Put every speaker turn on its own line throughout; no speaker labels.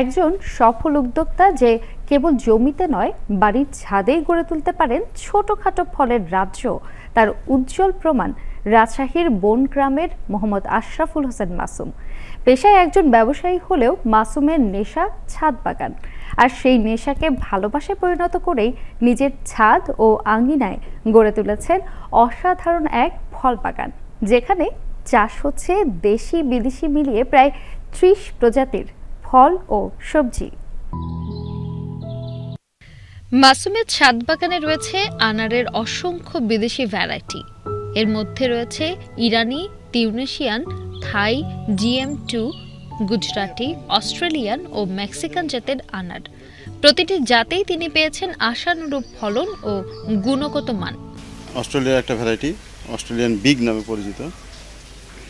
একজন সফল উদ্যোক্তা যে কেবল জমিতে নয়, বাড়ির ছাদেই গড়ে তুলতে পারেন ছোটখাটো ফলের রাজ্য, তার উজ্জ্বল প্রমাণ রাজশাহীর বন গ্রামের মোহাম্মদ আশরাফুল হোসেন মাসুম। পেশায় একজন ব্যবসায়ী হলেও মাসুমের নেশা ছাদ বাগান। আর সেই নেশাকে ভালোবাসায় পরিণত করেই নিজের ছাদ ও আঙ্গিনায় গড়ে তুলেছেন অসাধারণ এক ফল বাগান, যেখানে চাষ হচ্ছে দেশি বিদেশি মিলিয়ে প্রায় ত্রিশ প্রজাতির। ফল ও সবজি।
মাসুমের ছাদ বাগানে রয়েছে আনারের অসংখ্য বিদেশি ভ্যারাইটি এর মধ্যে রয়েছে ইরানি Tunisian Thai G M two Gujarati Australian ও মেক্সিকান জাতের আনার। প্রতিটি জাতেই তিনি পেয়েছেন আশানুরূপ ফলন ও গুণগত মান।
অস্ট্রেলিয়ার একটা ভ্যারাইটি অস্ট্রেলিয়ান বিগ নামে পরিচিত।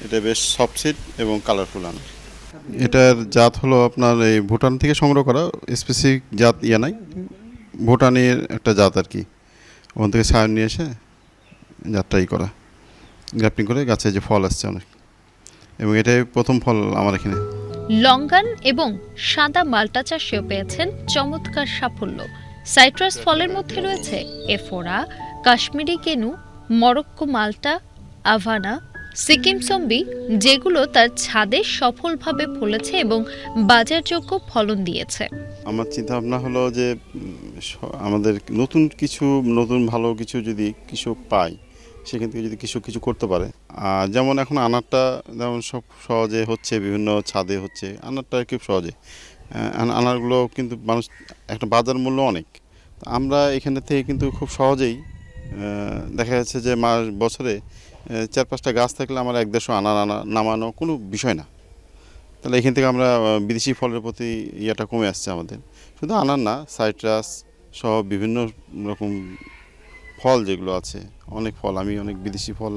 এটা বেশ সফট এবং কালারফুল আনার। এটার জাত হলো আপনার এই ভুটান থেকে সংগ্রহ করা স্পেসিফিক জাত ইয়ে নাই। ভুটানের একটা জাত আর কি। ওখান থেকে সায়ন নিয়ে এসে জাতটাই করা। গ্রাফটিং করে গাছে যে ফল আসছে অনেক। এবং এটাই প্রথম ফল আমার এখানে।
লঙ্গান এবং সাদা মাল্টা চাষেও পেয়েছেন চমৎকার সাফল্য। সাইট্রাস ফলের মধ্যে রয়েছে এফোরা, কাশ্মীরি কেনু, মরক্কো মাল্টা, আভানা সিকিম সম্বি যেগুলো তার ছাদে সফলভাবে ফলেছে এবং বাজারযোগ্য ফলন দিয়েছে।
আমার চিন্তা ভাবনা হলো যে আমাদের নতুন কিছু, নতুন ভালো কিছু যদি কৃষক পায় সেখান থেকে যদি কৃষক কিছু করতে পারে, আর যেমন এখন আনারটা যেমন সব সহজে হচ্ছে, বিভিন্ন ছাদে হচ্ছে, আনারটা খুব সহজে। আনারগুলো কিন্তু মানুষ, একটা বাজার মূল্য অনেক। আমরা এখানে থেকে কিন্তু খুব সহজেই দেখা যাচ্ছে যে মাস, বছরে চার পাঁচটা গাছ থাকলে আমার এক দেড়শো আনার আনা নামানো কোনো বিষয় না। তাহলে এখান থেকে আমরা বিদেশি ফলের প্রতি ইয়েটা কমে আসছে আমাদের। শুধু আনার না, সাইট্রাস সহ বিভিন্ন রকম ফল যেগুলো আছে, অনেক ফল, আমি অনেক বিদেশি ফল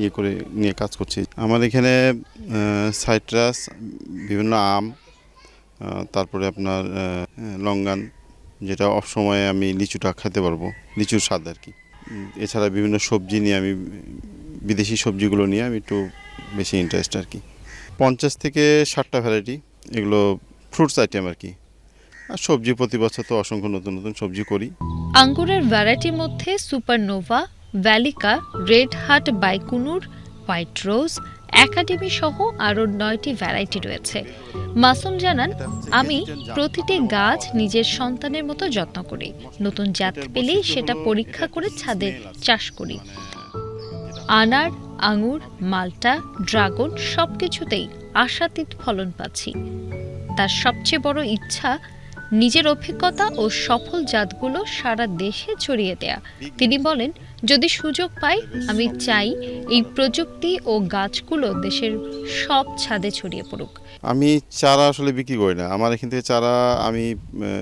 ইয়ে করে নিয়ে কাজ করছি। আমার এখানে সাইট্রাস, বিভিন্ন আম তারপরে আপনার লঙ্গান, যেটা অফ সময়ে আমি লিচুটা খেতে পারব, লিচুর স্বাদ আর কি। এছাড়া বিভিন্ন সবজি নিয়ে আমি বিদেশি সবজিগুলো নিয়ে আমি একটু বেশি ইন্টারেস্ট আর কি। পঞ্চাশ থেকে ষাটটা ভ্যারাইটি এগুলো ফ্রুটস আইটেম আর কি। আর সবজি প্রতি বছর তো অসংখ্য নতুন নতুন সবজি করি।
আঙ্গুরের ভ্যারাইটির মধ্যে supernova ভ্যালিকা red heart Baikonur white rose academy সহ আরও নয়টি ভ্যারাইটি রয়েছে। মাসুম জানান, আমি প্রতিটি গাছ নিজের সন্তানের মতো যত্ন করি। নতুন জাত পেলেই সেটা পরীক্ষা করে ছাদে চাষ করি। আনার, আঙুর, মাল্টা, ড্রাগন সব কিছুতেই আশাতীত ফলন পাচ্ছি। তার সবচেয়ে বড় ইচ্ছা নিজের অভিজ্ঞতা ও সফল জাতগুলো সারা দেশে ছড়িয়ে দেয়া। তিনি বলেন, যদি সুযোগ পাই, আমি চাই এই প্রযুক্তি ও গাছগুলো দেশের সব ছাদে ছড়িয়ে পড়ুক।
আমি চারা আসলে বিক্রি করি না। আমার এখান থেকে চারা আমি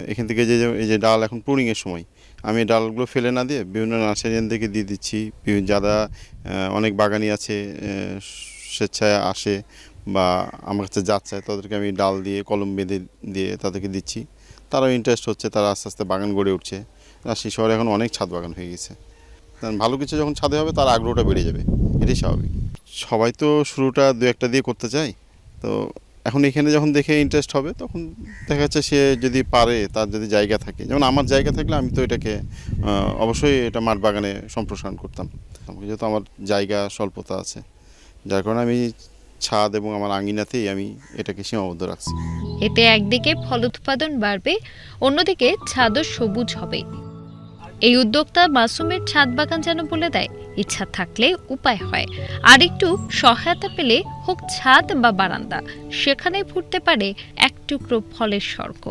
এখান থেকে যে যে- ডাল এখন প্রুনিংয়ের সময় আমি ডালগুলো ফেলে না দিয়ে বিভিন্ন নার্সারিয়ানদেরকে দিয়ে দিচ্ছি। বিভিন্ন- যারা অনেক বাগানি আছে স্বেচ্ছায় আসে বা আমার কাছে চায় তাদেরকে আমি ডাল দিয়ে, কলম বেঁধে দিয়ে তাদেরকে দিচ্ছি। তারাও ইন্টারেস্ট হচ্ছে, তারা আস্তে আস্তে বাগান গড়ে উঠছে। রাজশাহী শহরে এখন অনেক ছাদ বাগান হয়ে গেছে। ভালো কিছু যখন ছাদে হবে, তার আগ্রহটা বেড়ে যাবে। এটাই স্বাভাবিক। সবাই তো শুরুটা দু একটা দিয়ে করতে চায়। তো এখন এখানে যখন দেখে ইন্টারেস্ট হবে, তখন দেখা যাচ্ছে সে যদি পারে, তার যদি জায়গা থাকে। যেমন আমার জায়গা থাকলে আমি তো এটাকে অবশ্যই এটা মাঠ বাগানে সম্প্রসারণ করতাম। যেহেতু আমার জায়গা স্বল্পতা আছে, যার কারণে আমি ছাদ এবং আমার আঙ্গিনাতেই আমি এটাকে সীমাবদ্ধ রাখছি।
এতে একদিকে ফল উৎপাদন বাড়বে, অন্যদিকে ছাদও সবুজ হবে। এই উদ্যোক্তা মাসুমের ছাদ বাগান যেন বলে দেয়, ইচ্ছা থাকলে উপায় হয়। আর একটু সহায়তা পেলে হোক ছাদ বা বারান্দা সেখানে ফুটতে পারে এক টুকরো ফলের স্বর্গ।